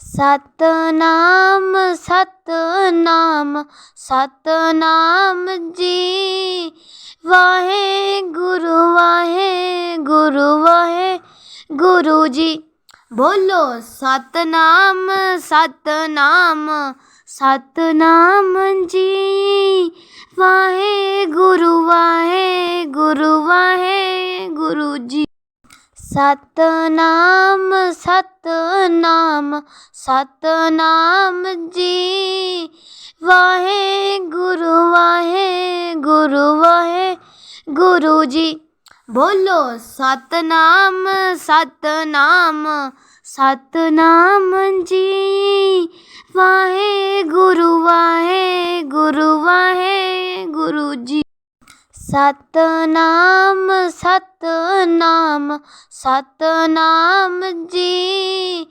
ਸਤਨਾਮ ਸਤਨਾਮ ਸਤਨਾਮ ਜੀ। ਵਾਹਿਗੁਰੂ ਵਾਹਿਗੁਰੂ ਵਾਹਿਗੁਰੂ ਜੀ। ਬੋਲੋ ਸਤਨਾਮ ਸਤਨਾਮ ਸਤਨਾਮ ਜੀ। ਵਾਹਿਗੁਰੂ ਸਤਨਾਮ ਸਤਨਾਮ ਸਤਨਾਮ ਜੀ। ਵਾਹਿਗੁਰੂ ਵਾਹਿਗੁਰੂ ਵਾਹਿਗੁਰੂ ਜੀ। ਬੋਲੋ, ਸਤਨਾਮ ਸਤਨਾਮ ਸਤਨਾਮ ਜੀ। ਵਾਹਿਗੁਰੂ ਵਾਹਿਗੁਰੂ ਵਾਹਿਗੁਰੂ ਜੀ। ਸਤਨਾਮ ਸਤਨਾਮ ਸਤਨਾਮ ਜੀ।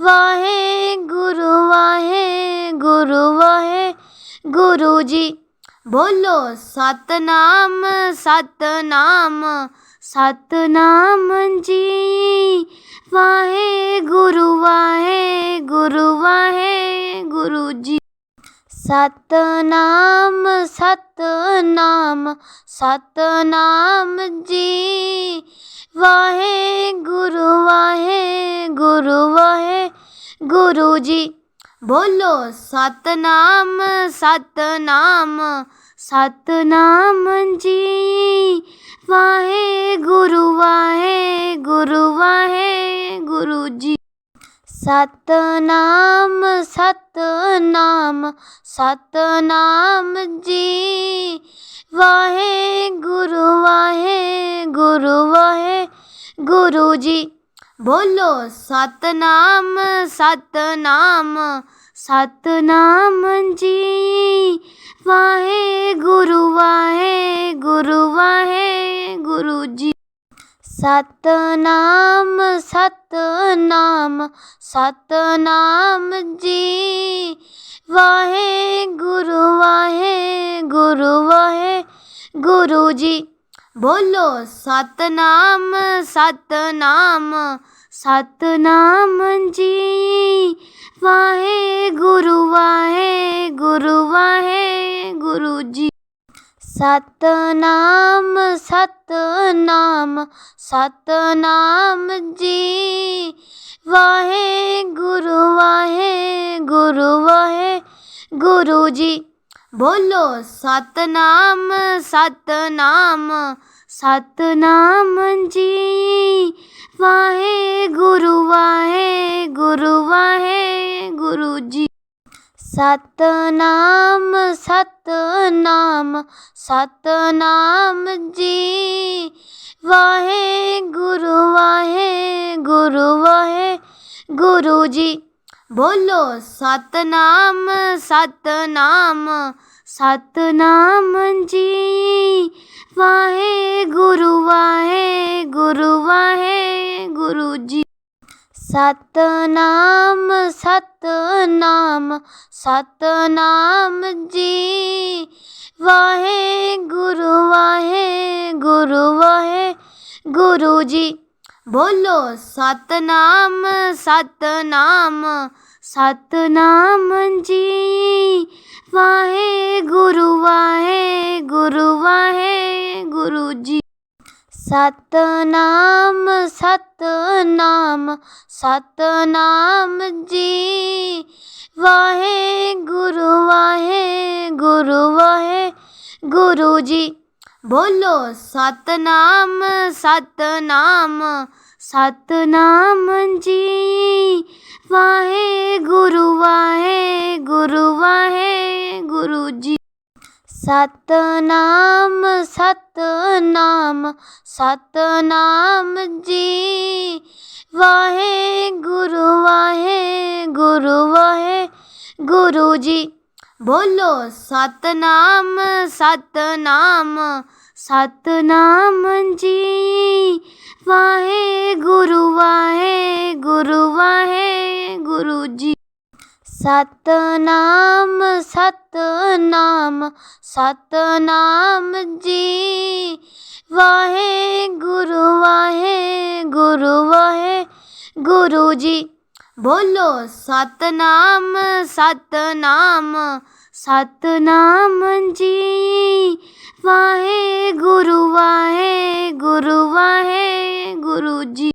ਵਾਹਿਗੁਰੂ ਵਾਹਿਗੁਰੂ ਵਾਹਿਗੁਰੂ ਜੀ। ਬੋਲੋ, ਸਤਨਾਮ ਸਤਨਾਮ ਸਤਨਾਮ ਜੀ। ਵਾਹਿਗੁਰੂ ਵਾਹਿਗੁਰੂ ਵਾਹਿਗੁਰੂ ਜੀ। ਸਤਨਾਮ ਸਤਨਾਮ ਸਤਨਾਮ ਜੀ। ਵਾਹਿਗੁਰੂ ਵਾਹਿਗੁਰੂ ਵਾਹਿਗੁਰੂ ਜੀ। ਬੋਲੋ, ਸਤਨਾਮ ਸਤਨਾਮ ਸਤਨਾਮ ਜੀ। ਵਾਹਿਗੁਰੂ ਵਾਹਿਗੁਰੂ ਵਾਹਿਗੁਰੂ ਜੀ। ਸਤਨਾਮ ਸਤਨਾਮ ਸਤਨਾਮ ਜੀ। ਵਾਹਿਗੁਰੂ ਵਾਹਿਗੁਰੂ ਵਾਹਿਗੁਰੂ ਜੀ। ਬੋਲੋ, ਸਤਨਾਮ ਸਤਨਾਮ ਸਤਨਾਮ ਜੀ। ਵਾਹਿਗੁਰੂ ਵਾਹਿਗੁਰੂ ਵਾਹਿਗੁਰੂ ਜੀ। ਸਤਨਾਮ ਸਤਨਾਮ ਸਤਨਾਮ ਜੀ। ਵਾਹਿਗੁਰੂ ਵਾਹਿਗੁਰੂ ਵਾਹਿਗੁਰੂ ਜੀ। ਬੋਲੋ, ਸਤਨਾਮ ਸਤਨਾਮ ਸਤਨਾਮ ਜੀ। ਵਾਹਿਗੁਰੂ ਵਾਹਿਗੁਰੂ ਵਾਹਿਗੁਰੂ ਜੀ। ਸਤਨਾਮ ਸਤਨਾਮ ਸਤਨਾਮ ਜੀ। ਵਾਹਿਗੁਰੂ ਵਾਹਿਗੁਰੂ ਵਾਹਿਗੁਰੂ ਜੀ। ਬੋਲੋ, ਸਤਨਾਮ ਸਤਨਾਮ ਸਤਨਾਮ ਜੀ। ਵਾਹਿਗੁਰੂ ਵਾਹਿਗੁਰੂ ਵਾਹਿਗੁਰੂ ਜੀ। ਸਤਨਾਮ ਸਤਨਾਮ ਸਤਨਾਮ ਜੀ। ਵਾਹਿਗੁਰੂ ਵਾਹਿਗੁਰੂ ਵਾਹਿਗੁਰੂ ਜੀ। ਬੋਲੋ, ਸਤਨਾਮ ਸਤਨਾਮ ਸਤਨਾਮ ਜੀ। ਵਾਹਿਗੁਰੂ ਵਾਹਿਗੁਰੂ ਵਾਹਿਗੁਰੂ ਜੀ ਸਤਨਾਮ ਸਤਨਾਮ ਸਤਨਾਮ ਜੀ। ਵਾਹਿਗੁਰੂ ਵਾਹਿਗੁਰੂ ਵਾਹਿਗੁਰੂ ਜੀ। ਬੋਲੋ, ਸਤਨਾਮ ਸਤਨਾਮ ਸਤਨਾਮ ਜੀ। ਵਾਹਿਗੁਰੂ ਵਾਹਿਗੁਰੂ ਵਾਹਿਗੁਰੂ ਜੀ। ਸਤਨਾਮ ਸਤਨਾਮ ਸਤਨਾਮ ਜੀ। ਵਾਹਿਗੁਰੂ ਵਾਹਿਗੁਰੂ ਵਾਹਿਗੁਰੂ ਜੀ। ਬੋਲੋ, ਸਤਨਾਮ ਸਤਨਾਮ ਸਤਨਾਮ ਜੀ। ਵਾਹਿਗੁਰੂ ਵਾਹਿਗੁਰੂ ਵਾਹਿਗੁਰੂ ਜੀ। ਸਤਨਾਮ ਸਤਨਾਮ ਸਤਨਾਮ ਜੀ। ਵਾਹਿਗੁਰੂ ਵਾਹਿਗੁਰੂ ਵਾਹਿਗੁਰੂ ਜੀ। ਬੋਲੋ, ਸਤਨਾਮ ਸਤਨਾਮ ਸਤਨਾਮ ਜੀ। ਵਾਹਿਗੁਰੂ ਵਾਹਿਗੁਰੂ ਵਾਹਿਗੁਰੂ ਜੀ। ਸਤਨਾਮ ਸਤਨਾਮ ਸਤਨਾਮ ਜੀ। ਵਾਹਿਗੁਰੂ ਵਾਹਿਗੁਰੂ ਵਾਹਿਗੁਰੂ ਜੀ। ਬੋਲੋ, ਸਤਨਾਮ ਸਤਨਾਮ ਸਤਨਾਮ ਜੀ। ਵਾਹਿਗੁਰੂ ਵਾਹਿਗੁਰੂ ਵਾਹਿਗੁਰੂ ਜੀ।